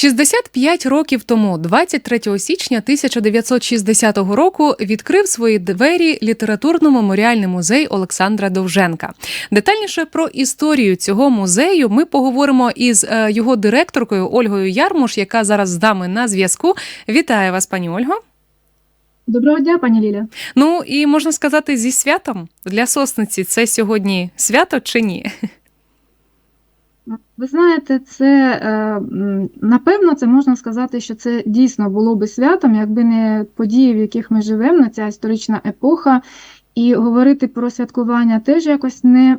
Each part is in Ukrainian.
65 років тому, 23 січня 1960 року, відкрив свої двері літературно-меморіальний музей Олександра Довженка. Детальніше про історію цього музею ми поговоримо із е, його директоркою Ольгою Ярмуш, яка зараз з нами на зв'язку. Вітаю вас, пані Ольго. Доброго дня, пані Ліля. Ну і можна сказати, зі святом для сосниці це сьогодні свято чи ні? Ви знаєте, це е, напевно це можна сказати, що це дійсно було би святом, якби не події, в яких ми живемо, ця історична епоха, і говорити про святкування теж якось не,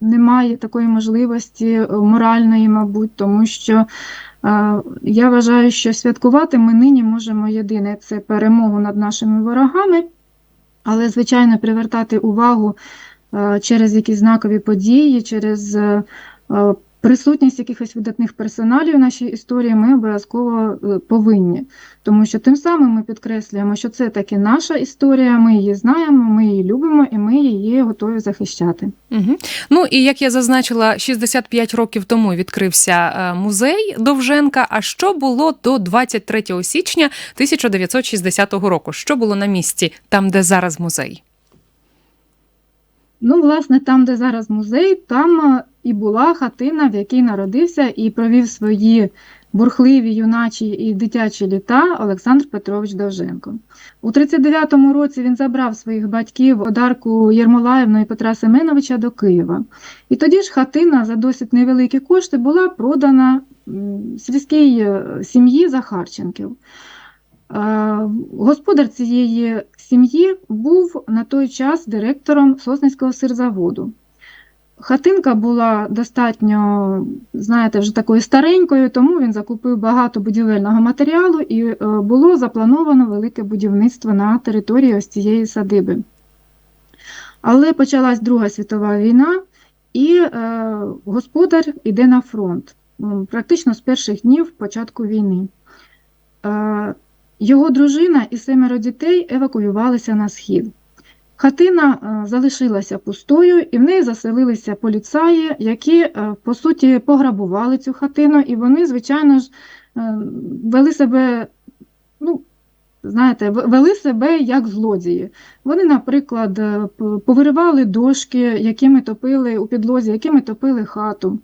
немає такої можливості е, моральної, мабуть, тому що е, я вважаю, що святкувати ми нині можемо єдине це перемогу над нашими ворогами, але, звичайно, привертати увагу через якісь знакові події, через присутність якихось видатних персоналів в нашій історії ми обов'язково е, повинні. Тому що тим самим ми підкреслюємо, що це таки наша історія, ми її знаємо, ми її любимо і ми її готові захищати. Угу. Ну і як я зазначила, 65 років тому відкрився е, музей Довженка. А що було до 23 січня 1960 року? Що було на місці, там, де зараз музей? Ну, власне, там, де зараз музей, там е, і була хатина, в якій народився і провів свої бурхливі юначі і дитячі літа Олександр Петрович Довженко. У 39-му році він забрав своїх батьків Одарку Єрмолаївну і Петра Семеновича до Києва. І тоді ж хатина за досить невеликі кошти була продана сільській е, сім'ї Захарченків. Господар цієї сім'ї був на той час директором Сосницького сирзаводу. Хатинка була достатньо, знаєте, вже такою старенькою, тому він закупив багато будівельного матеріалу і е, було заплановано велике будівництво на території ось цієї садиби. Але почалась Друга світова війна, і е, господар іде на фронт практично з перших днів початку війни. Е, його дружина і семеро дітей евакуювалися на схід. Хатина е, залишилася пустою, і в неї заселилися поліцаї, які, е, по суті, пограбували цю хатину, і вони, звичайно ж, е, вели себе, ну, знаєте, вели себе як злодії. Вони, наприклад, повиривали дошки, якими топили у підлозі, якими топили хату.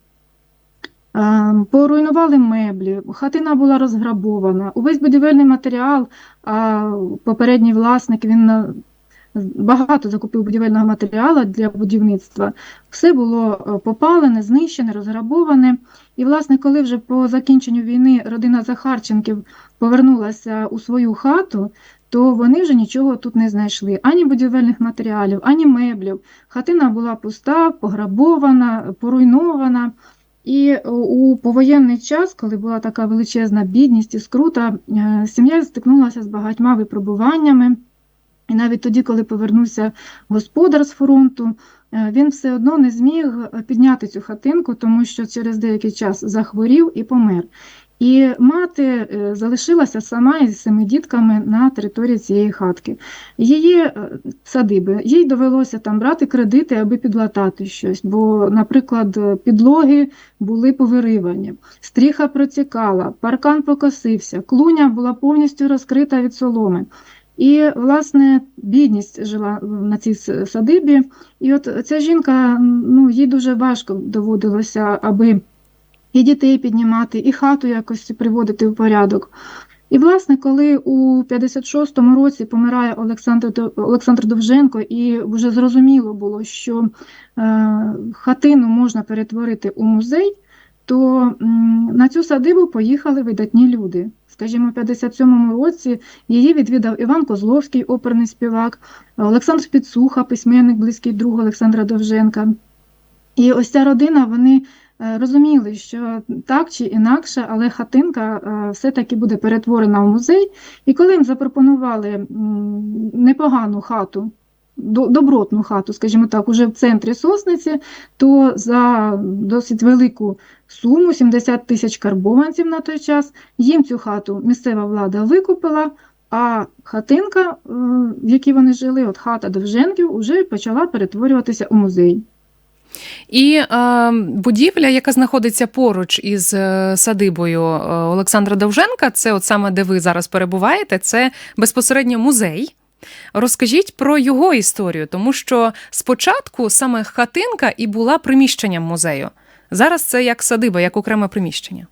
Поруйнували меблі, хатина була розграбована. Увесь будівельний матеріал, а попередній власник він багато закупив будівельного матеріалу для будівництва. Все було е, попалене, знищене, розграбоване. І, власне, коли вже по закінченню війни родина Захарченків повернулася у свою хату, то вони вже нічого тут не знайшли: ані будівельних матеріалів, ані меблів. Хатина була пуста, пограбована, поруйнована. І у повоєнний час, коли була така величезна бідність і скрута, е, сім'я стикнулася з багатьма випробуваннями. І навіть тоді, коли повернувся господар з фронту, е, він все одно не зміг підняти цю хатинку, тому що через деякий час захворів і помер. І мати е, залишилася сама із семи дітками на території цієї хатки. Її е, садиби, їй довелося там брати кредити, аби підлатати щось. Бо, наприклад, підлоги були повиривані, стріха протікала, паркан покосився, клуня була повністю розкрита від соломи. І, власне, бідність жила на цій садибі. І от ця жінка, ну, їй дуже важко доводилося, аби і дітей піднімати, і хату якось приводити в порядок. І, власне, коли у 56-му році помирає Олександр, Олександр Довженко, і вже зрозуміло було, що е, хатину можна перетворити у музей, то на цю садибу поїхали видатні люди. Скажімо, у 57-му році її відвідав Іван Козловський, оперний співак, Олександр Підсуха, письменник, близький друг Олександра Довженка. І ось ця родина, вони е, розуміли, що так чи інакше, але хатинка е, все-таки буде перетворена в музей. І коли їм запропонували непогану хату, добротну хату, скажімо так, уже в центрі Сосниці, то за досить велику суму 70 тисяч карбованців на той час їм цю хату місцева влада викупила. А хатинка, е, в якій вони жили, от хата Довженків, вже почала перетворюватися у музей. І е, будівля, яка знаходиться поруч із е, садибою е, Олександра Довженка, це от саме де ви зараз перебуваєте, це безпосередньо музей. Розкажіть про його історію, тому що спочатку саме хатинка і була приміщенням музею. Зараз це як садиба, як окреме приміщення.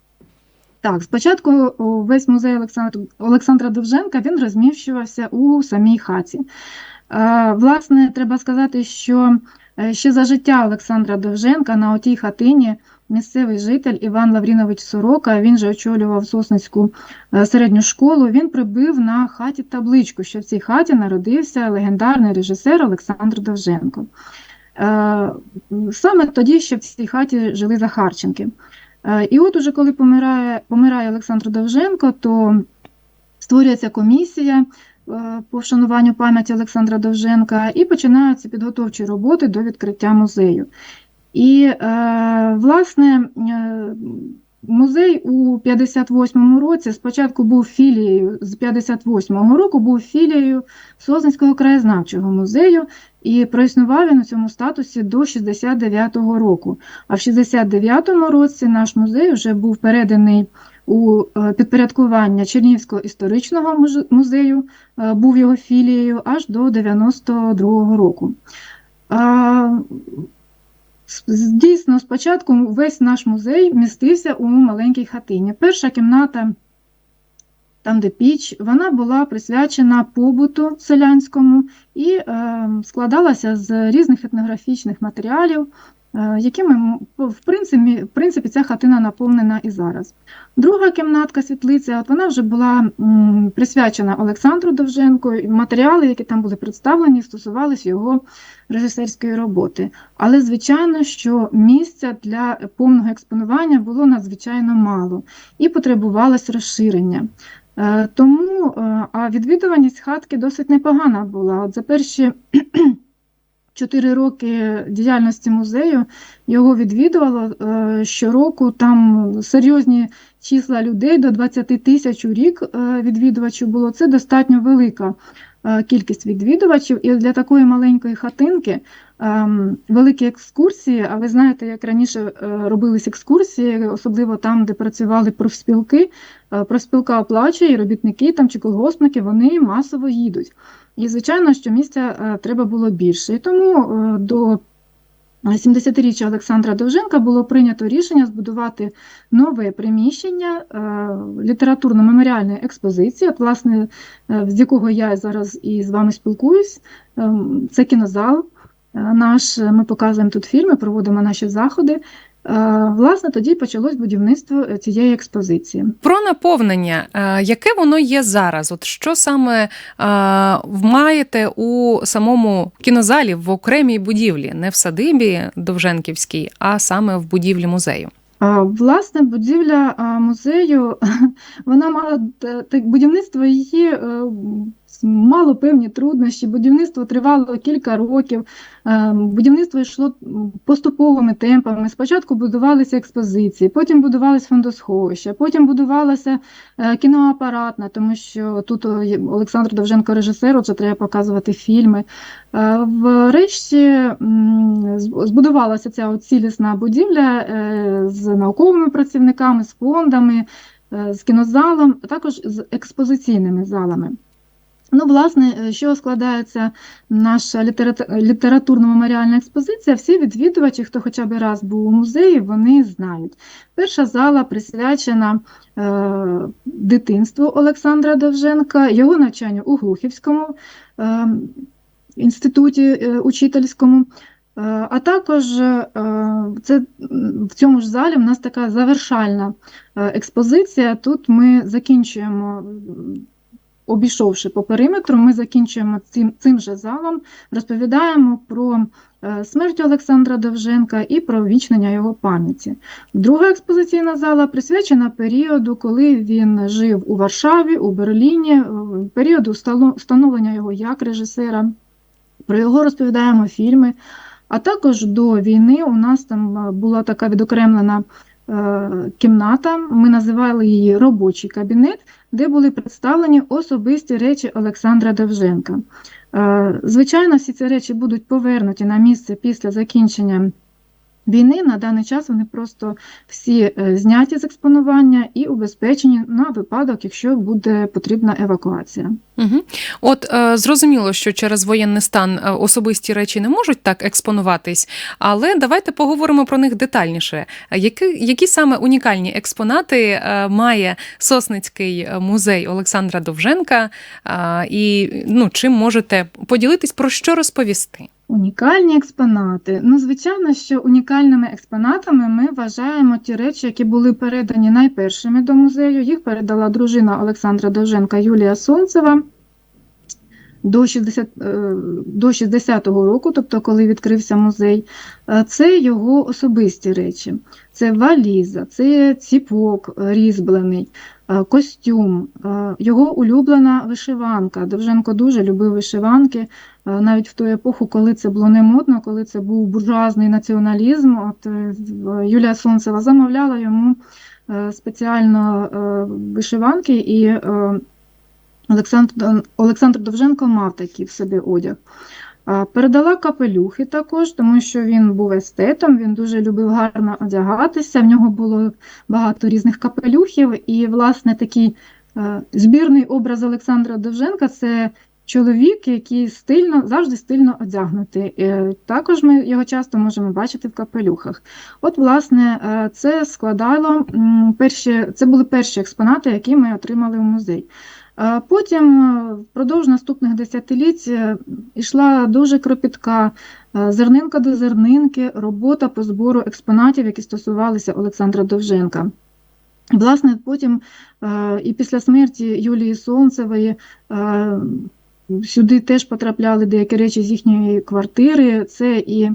Так, спочатку весь музей Олександра, Олександра Довженка він розміщувався у самій хаті. Е, Власне, треба сказати, що ще за життя Олександра Довженка на отій хатині місцевий житель Іван Лаврінович Сорока, він же очолював Сосницьку е, середню школу, він прибив на хаті табличку, що в цій хаті народився легендарний режисер Олександр Довженко. Е, Саме тоді ще в цій хаті жили Захарченки. Е, І от уже коли помирає, помирає Олександр Довженко, то створюється комісія е, по вшануванню пам'яті Олександра Довженка і починаються підготовчі роботи до відкриття музею. І, е, власне, е, музей у 58-му році спочатку був філією, з 58-го року був філією Созинського краєзнавчого музею, і проіснував він у цьому статусі до 69-го року. А в 69-му році наш музей вже був переданий у е, підпорядкування Чернігівського історичного музею, е, був його філією аж до 92-го року. Дійсно, спочатку весь наш музей містився у маленькій хатині. Перша кімната, там, де піч, вона була присвячена побуту селянському і е, складалася з різних етнографічних матеріалів, якими, в принципі, в принципі, ця хатина наповнена і зараз. Друга кімнатка світлиця, от вона вже була присвячена Олександру Довженку, і матеріали, які там були представлені, стосувалися його режисерської роботи. Але, звичайно, що місця для повного експонування було надзвичайно мало і потребувалось розширення. Е, Тому е, а відвідуваність хатки досить непогана була. От за перші чотири роки діяльності музею його відвідувало е, щороку. Там серйозні числа людей до 20 тисяч у рік е, відвідувачів було. Це достатньо велика е, кількість відвідувачів. І для такої маленької хатинки ем, великі екскурсії, а ви знаєте, як раніше е, робились екскурсії, особливо там, де працювали профспілки, профспілка оплачує, і робітники там чи колгоспники, вони масово їдуть. І, звичайно, що місця треба було більше. І тому до 70-річчя Олександра Довженка було прийнято рішення збудувати нове приміщення е, літературно-меморіальної експозиції, от, власне, е, з якого я зараз і з вами спілкуюсь. Е, Це кінозал наш. Ми показуємо тут фільми, проводимо наші заходи. Е, Власне, тоді почалось будівництво е, цієї експозиції. Про наповнення, е, яке воно є зараз? От що саме е, маєте у самому кінозалі в окремій будівлі, не в садибі Довженківській, а саме в будівлі музею? Власне, будівля музею, вона мала так, будівництво її е, мало певні труднощі. Будівництво тривало кілька років. Е, Будівництво йшло поступовими темпами. Спочатку будувалися експозиції, потім будувалися фондосховища, потім будувалася е, кіноапаратна, тому що тут Олександр Довженко режисер, отже, треба показувати фільми. Е, Врешті збудувалася ця цілісна будівля е, з науковими працівниками, з фондами, е, з кінозалом, а також з експозиційними залами. Ну, власне, е, що складається наша літерату- літературно-меморіальна експозиція, всі відвідувачі, хто хоча б раз був у музеї, вони знають. Перша зала присвячена е, дитинству Олександра Довженка, його навчанню у Глухівському е, інституті е, учительському. Е, А також е, це в цьому ж залі в нас така завершальна експозиція. Тут ми закінчуємо, обійшовши по периметру, ми закінчуємо цим, цим же залом, розповідаємо про е, смерть Олександра Довженка і про вічнення його пам'яті. Друга експозиційна зала присвячена періоду, коли він жив у Варшаві, у Берліні, е, періоду стало- становлення його як режисера. Про його розповідаємо фільми. А також до війни у нас там е, була така відокремлена кімната, ми називали її робочий кабінет, де були представлені особисті речі Олександра Довженка. Е, Звичайно, всі ці речі будуть повернуті на місце після закінчення війни на даний час вони просто всі е, зняті з експонування і убезпечені на випадок, якщо буде потрібна евакуація. Угу. От е, зрозуміло, що через воєнний стан е, особисті речі не можуть так експонуватись, але давайте поговоримо про них детальніше. Які, які саме унікальні експонати має Сосницький музей Олександра Довженка, і ну, чим можете поділитись, про що розповісти? Унікальні експонати. Ну, звичайно, що унікальними експонатами ми вважаємо ті речі, які були передані найпершими до музею. Їх передала дружина Олександра Довженка Юлія Сонцева до 60, е, до 60-го року, тобто коли відкрився музей. Е, Це його особисті речі. Це валіза, це ціпок різьблений, е, костюм, його улюблена вишиванка. Довженко дуже любив вишиванки, навіть в ту епоху, коли це було не модно, коли це був буржуазний націоналізм. От е, Юлія Сонцева замовляла йому е, спеціально е, вишиванки, і е, Олександр, Олександр Довженко мав такий в собі одяг. Передала капелюхи також, тому що він був естетом, він дуже любив гарно одягатися. В нього було багато різних капелюхів, і, власне, такий е, збірний образ Олександра Довженка це чоловік, який стильно, завжди стильно одягнутий. Е, Також ми його часто можемо бачити в капелюхах. От, власне, е, це складало перші, це були перші експонати, які ми отримали в музей. Е, Потім впродовж наступних десятиліть йшла дуже кропітка зернинка до зернинки, робота по збору експонатів, які стосувалися Олександра Довженка. Власне, потім і після смерті Юлії Сонцевої сюди теж потрапляли деякі речі з їхньої квартири. Це і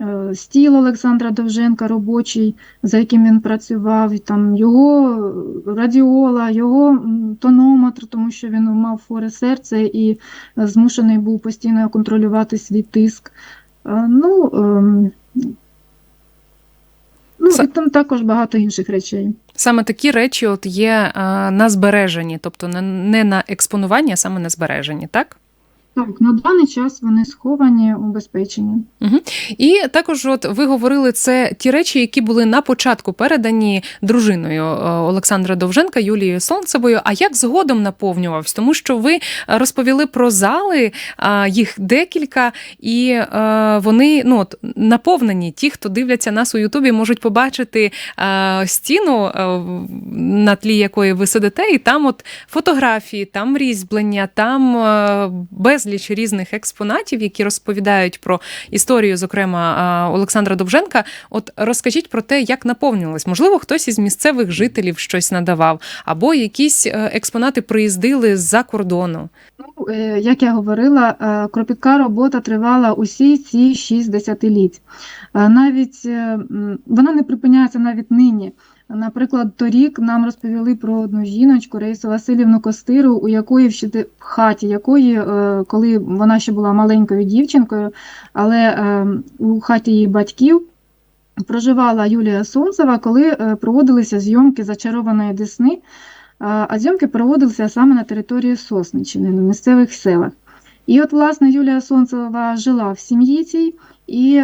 е, стіл Олександра Довженка робочий, за яким він працював, і там його радіола, його тонометр, тому що він мав хворе серце і е, змушений був постійно контролювати свій тиск. Е, Ну, ем, ну і там також багато інших речей. Саме такі речі от є е, на збереженні, тобто не- на експонуванні, а саме на збереженні, так? Так, на даний час вони сховані, убезпечені. І також, от ви говорили, це ті речі, які були на початку передані дружиною е, Олександра Довженка Юлією Сонцевою. А як згодом наповнювався? Тому що ви розповіли про зали, їх декілька, і е, вони ну от наповнені. Ті, хто дивляться нас у Ютубі, можуть побачити е, стіну, на тлі якої ви сидите, і там от фотографії, там різьблення, там е, безліч різних експонатів, які розповідають про історію, зокрема Олександра Довженка. От розкажіть про те, як наповнилось. Можливо, хтось із місцевих жителів щось надавав, або якісь е, експонати приїздили з-за кордону. Ну, е, як я говорила, е, кропітка робота тривала усі ці шість десятиліть. Навіть вона не припиняється навіть нині. Наприклад, торік нам розповіли про одну жіночку Раїсу Васильівну Костиру, у якої в хаті, якої, е, коли вона ще була маленькою дівчинкою, але е, у хаті її батьків проживала Юлія Сонцева, коли е, проводилися зйомки зачарованої Десни. А зйомки проводилися саме на території Сосниччини, на місцевих селах. І от, власне, Юлія Сонцева жила в сім'ї цій, і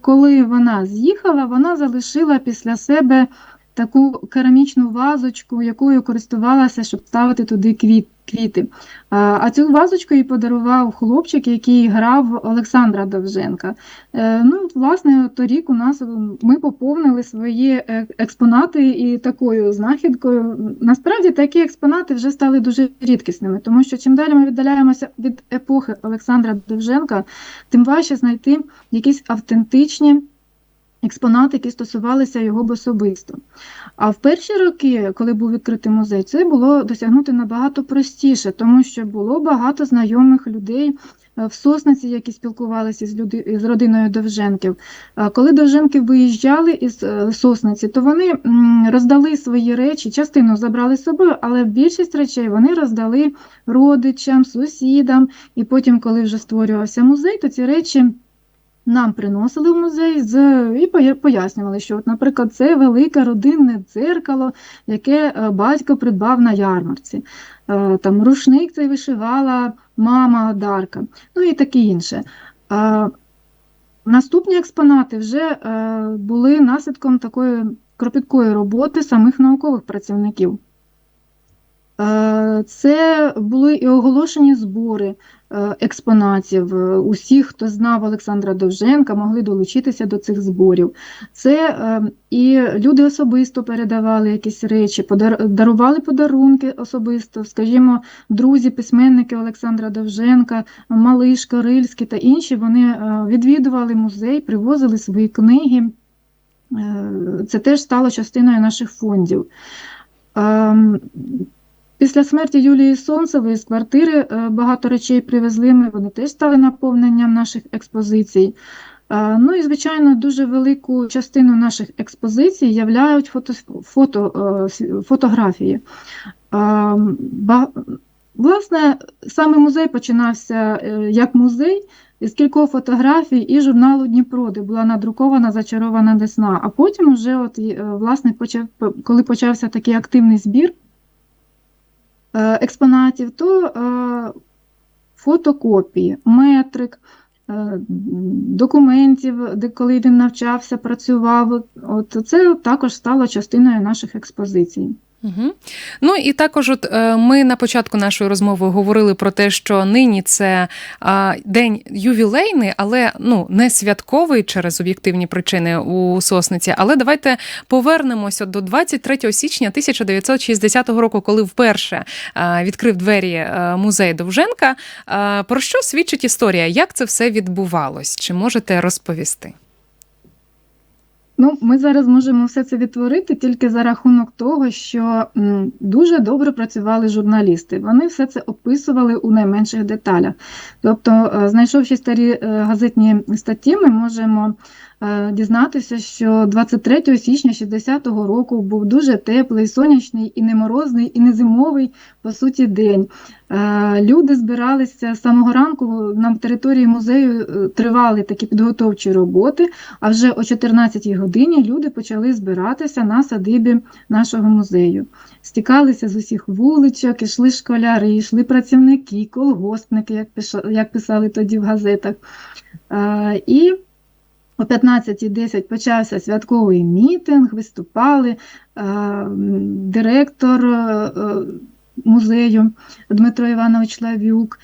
коли вона з'їхала, вона залишила після себе таку керамічну вазочку, якою користувалася, щоб ставити туди квіт, квіти. А, цю вазочку їй подарував хлопчик, який грав Олександра Довженка. Е, ну, власне, торік у нас ми поповнили свої е, експонати і такою знахідкою. Насправді такі експонати вже стали дуже рідкісними, тому що чим далі ми віддаляємося від епохи Олександра Довженка, тим важче знайти якісь автентичні експонати, які стосувалися його особисто. А в перші роки, коли був відкритий музей, це було досягнути набагато простіше, тому що було багато знайомих людей е, в Сосниці, які спілкувалися з, люди, з родиною Довженків. Коли Довженки виїжджали із е, Сосниці, то вони роздали свої речі, частину забрали з собою, але більшість речей вони роздали родичам, сусідам. І потім, коли вже створювався музей, то ці речі нам приносили в музей з, і пояснювали, що, от, наприклад, це велике родинне дзеркало, яке е, батько придбав на ярмарці. Е, Там рушник цей вишивала мама Дарка, ну і таке інше. Наступні експонати вже е, були наслідком такої кропіткої роботи самих наукових працівників. Е, Це були і оголошені збори е, експонатів. Е, Усі, хто знав Олександра Довженка, могли долучитися до цих зборів. Це е, і люди особисто передавали якісь речі, дарували подарунки особисто, скажімо, друзі, письменники Олександра Довженка, Малишка, Рильський та інші, вони е, відвідували музей, привозили свої книги. Е, Це теж стало частиною наших фондів. Після смерті Юлії Сонцевої з квартири е, багато речей привезли ми, вони теж стали наповненням наших експозицій. Е, Ну і, звичайно, дуже велику частину наших експозицій являють фото, фото, е, фотографії. Власне, саме музей починався як музей із кількох фотографій і журналу Дніпро, де була надрукована зачарована весна. А потім, вже, от, власне, почав, коли почався такий активний збір експонатів, то е, фотокопії, метрик, е, документів, де коли він навчався, працював. От це також стало частиною наших експозицій. Угу. Ну і також, от е, ми на початку нашої розмови говорили про те, що нині це а, день ювілейний, але ну не святковий через об'єктивні причини у сосниці. Але давайте повернемося до 23 січня 1960 року, коли вперше а, відкрив двері е, музей Довженка. А, Про що свідчить історія? Як це все відбувалось? Чи можете розповісти? Ну, ми зараз можемо все це відтворити тільки за рахунок того, що дуже добре працювали журналісти. Вони все це описували у найменших деталях. Тобто, е, знайшовши старі е, газетні статті, ми можемо дізнатися, що 23 січня 60-го року був дуже теплий, сонячний і не морозний, і не зимовий, по суті, день. Е, Люди збиралися з самого ранку на території музею е, тривали такі підготовчі роботи. А вже о 14-й годині люди почали збиратися на садибі нашого музею. Стікалися з усіх вуличок, ішли школяри, йшли працівники, колгоспники, як писали тоді в газетах. Е, І о 15.10 почався святковий мітинг, виступали е, директор е, е, музею Дмитро Іванович Лавюк,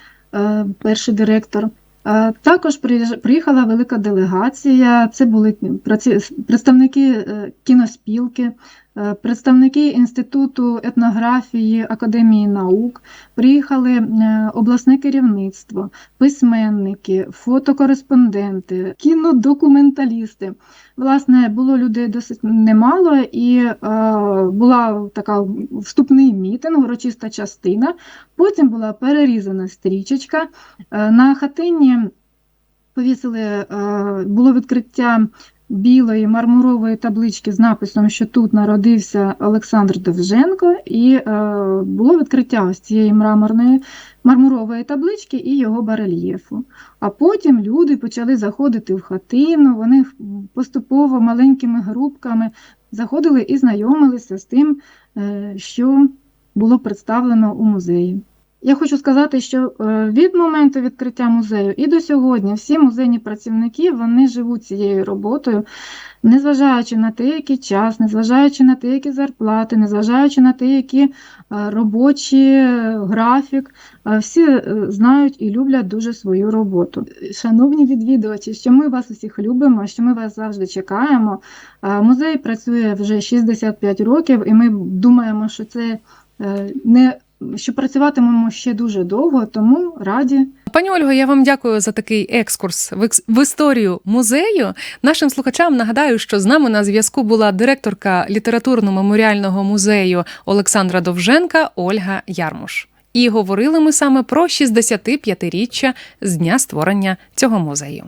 перший директор. Також приїхала велика делегація. Це були праці- представники кіноспілки, представники Інституту етнографії Академії наук, приїхали е, обласне керівництво, письменники, фотокореспонденти, кінодокументалісти. Власне, було людей досить немало, і е, була така вступний мітинг, урочиста частина. Потім була перерізана стрічечка. Е, На хатині повісили, е, було відкриття білої мармурової таблички з написом, що тут народився Олександр Довженко, і е, було відкриття ось цієї мраморної мармурової таблички і його барельєфу. А потім люди почали заходити в хатину, вони поступово маленькими групками заходили і знайомилися з тим, е, що було представлено у музеї. Я хочу сказати, що е, від моменту відкриття музею і до сьогодні всі музейні працівники вони живуть цією роботою, незважаючи на те, який час, незважаючи на те, які зарплати, незважаючи на те, які е, робочі е, графік, всі знають і люблять дуже свою роботу. Шановні відвідувачі, що ми вас усіх любимо, що ми вас завжди чекаємо. Музей працює вже 65 років, і ми думаємо, що це не що працюватимемо ще дуже довго, тому раді. Пані Ольго, я вам дякую за такий екскурс в, історію музею. Нашим слухачам нагадаю, що з нами на зв'язку була директорка літературно-меморіального музею Олександра Довженка Ольга Ярмуш. І говорили ми саме про 65-річчя з дня створення цього музею.